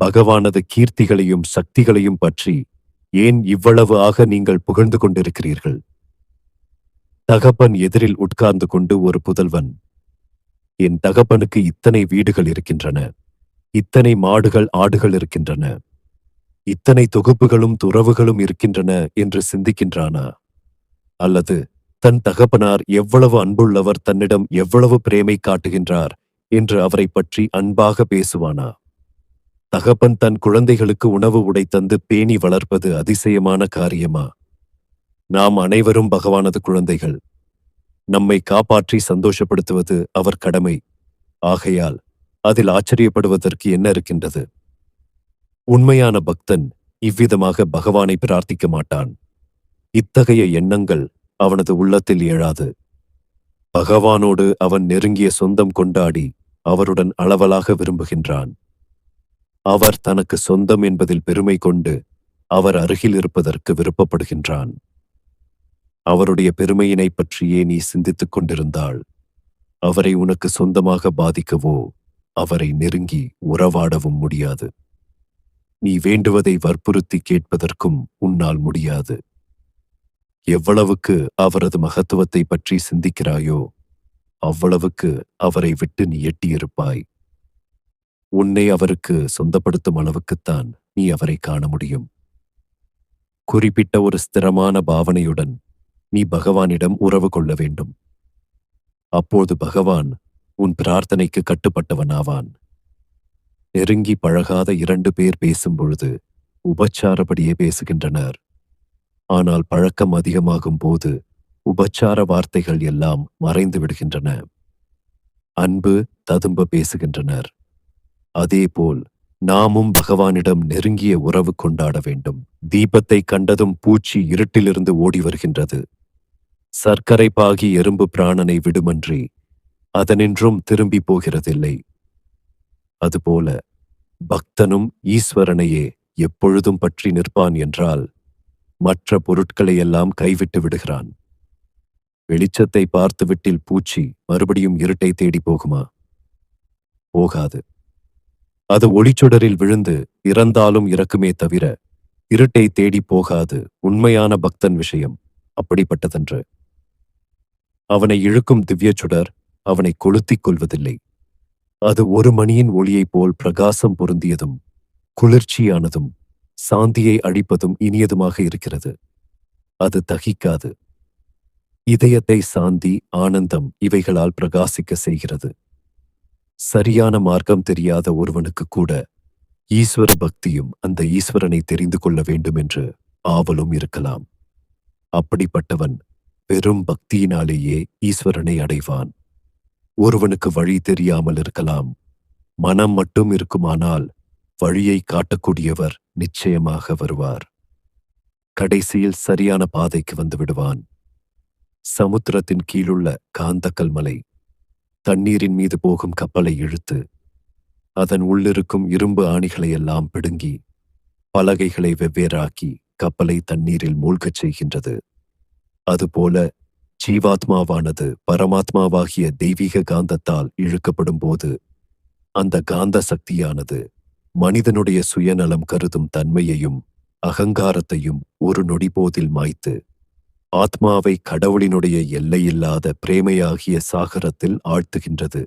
பகவானது கீர்த்திகளையும் சக்திகளையும் பற்றி ஏன் இவ்வளவு ஆக நீங்கள் புகழ்ந்து கொண்டிருக்கிறீர்கள்? தகப்பன் எதிரில் உட்கார்ந்து கொண்டு ஒரு புதல்வன் என் தகப்பனுக்கு இத்தனை வீடுகள் இருக்கின்றன இத்தனை மாடுகள் ஆடுகள் இருக்கின்றன இத்தனை தொகுப்புகளும் துறவுகளும் இருக்கின்றன என்று சிந்திக்கின்றானா? அல்லது தன் தகப்பனார் எவ்வளவு அன்புள்ளவர் தன்னிடம் எவ்வளவு பிரேமை காட்டுகின்றார் என்று அவரை பற்றி அன்பாக பேசுவானா? தகப்பன் தன் குழந்தைகளுக்கு உணவு உடை தந்து பேணி வளர்ப்பது அதிசயமான காரியமா? நாம் அனைவரும் பகவானது குழந்தைகள். நம்மை காப்பாற்றி சந்தோஷப்படுத்துவது அவர் கடமை. ஆகையால் அதில் ஆச்சரியப்படுவதற்கு என்ன இருக்கின்றது? உண்மையான பக்தன் இவ்விதமாக பகவானை பிரார்த்திக்க மாட்டான். இத்தகைய எண்ணங்கள் அவனது உள்ளத்தில் எழாது. பகவானோடு அவன் நெருங்கிய சொந்தம் கொண்டாடி அவருடன் அளவலாக விரும்புகின்றான். அவர் தனக்கு சொந்தம் என்பதில் பெருமை கொண்டு அவர் அருகில் இருப்பதற்கு விருப்பப்படுகின்றான். அவருடைய பெருமையினைப் பற்றியே நீ சிந்தித்துக் கொண்டிருந்தால் அவரை உனக்கு சொந்தமாக பாதிக்கவோ அவரை நெருங்கி உறவாடவும் முடியாது. நீ வேண்டுவதை வற்புறுத்தி கேட்பதற்கும் உன்னால் முடியாது. எவ்வளவுக்கு அவரது மகத்துவத்தை பற்றி சிந்திக்கிறாயோ அவ்வளவுக்கு அவரை விட்டு நீ எட்டியிருப்பாய். உன்னை அவருக்கு சொந்தப்படுத்தும் அளவுக்குத்தான் நீ அவரை காண முடியும். குறிப்பிட்ட ஒரு ஸ்திரமான பாவனையுடன் நீ பகவானிடம் உறவு கொள்ள வேண்டும். அப்போது பகவான் உன் பிரார்த்தனைக்கு கட்டுப்பட்டவனாவான். நெருங்கி பழகாத இரண்டு பேர் பேசும் பொழுது உபச்சாரப்படியே பேசுகின்றனர். ஆனால் பழக்கம் அதிகமாகும் போது உபச்சார வார்த்தைகள் எல்லாம் மறைந்து விடுகின்றன. அன்பு ததும்ப பேசுகின்றனர். அதேபோல் நாமும் பகவானிடம் நெருங்கிய உறவு கொண்டாட வேண்டும். தீபத்தை கண்டதும் பூச்சி இருட்டிலிருந்து ஓடி வருகின்றது. சர்க்கரை பாகி எறும்பு பிராணனை விடுமன்றி அதனின்றும் திரும்பி போகிறதில்லை. அதுபோல பக்தனும் ஈஸ்வரனையே எப்பொழுதும் பற்றி நிற்பான் என்றால் மற்ற பொருட்களையெல்லாம் கைவிட்டு விடுகிறான். வெளிச்சத்தை பார்த்துவிட்டில் பூச்சி மறுபடியும் இருட்டை தேடி போகுமா? போகாது. அது ஒளிச்சுடரில் விழுந்து இறந்தாலும் இறக்குமே தவிர இருட்டை தேடி போகாது உண்மையான பக்தன் விஷயம் அப்படிப்பட்டதென்று. அவனை இழுக்கும் திவ்ய சுடர் அவனை கொளுத்திக் கொள்வதில்லை. அது ஒரு மணியின் ஒளியைப் போல் பிரகாசம் பொருந்தியதும் குளிர்ச்சியானதும் சாந்தியை அழிப்பதும் இனியதுமாக இருக்கிறது. அது தகிக்காது. இதயத்தை சாந்தி ஆனந்தம் இவைகளால் பிரகாசிக்க செய்கிறது. சரியான மார்க்கம் தெரியாத ஒருவனுக்கு கூட ஈஸ்வர பக்தியும் அந்த ஈஸ்வரனை தெரிந்து கொள்ள வேண்டும் என்று ஆவலும் இருக்கலாம். அப்படிப்பட்டவன் வெறும் பக்தியினாலேயே ஈஸ்வரனை அடைவான். ஒருவனுக்கு வழி தெரியாமல் இருக்கலாம். மனம் மட்டும் இருக்குமானால் வழியை காட்டக்கூடியவர் நிச்சயமாக வருவார். கடைசியில் சரியான பாதைக்கு வந்து விடுவான். சமுத்திரத்தின் கீழுள்ள காந்தக்கல் மலை தண்ணீரின் மீது போகும் கப்பலை இழுத்து அதன் உள்ளிருக்கும் இரும்பு ஆணிகளை எல்லாம் பிடுங்கி பலகைகளை வெவ்வேறாக்கி கப்பலை தண்ணீரில் மூழ்கச் செய்கின்றது. அதுபோல ஜீவாத்மாவானது பரமாத்மாவாகிய தெய்வீக காந்தத்தால் இழுக்கப்படும் போது அந்த காந்த சக்தியானது மனிதனுடைய சுயநலம் கருதும் தன்மையையும் அகங்காரத்தையும் ஒரு நொடிபோதில் மாய்த்து ஆத்மாவை கடவுளினுடைய எல்லையில்லாத பிரேமையாகிய சாகரத்தில் ஆழ்த்துகின்றது.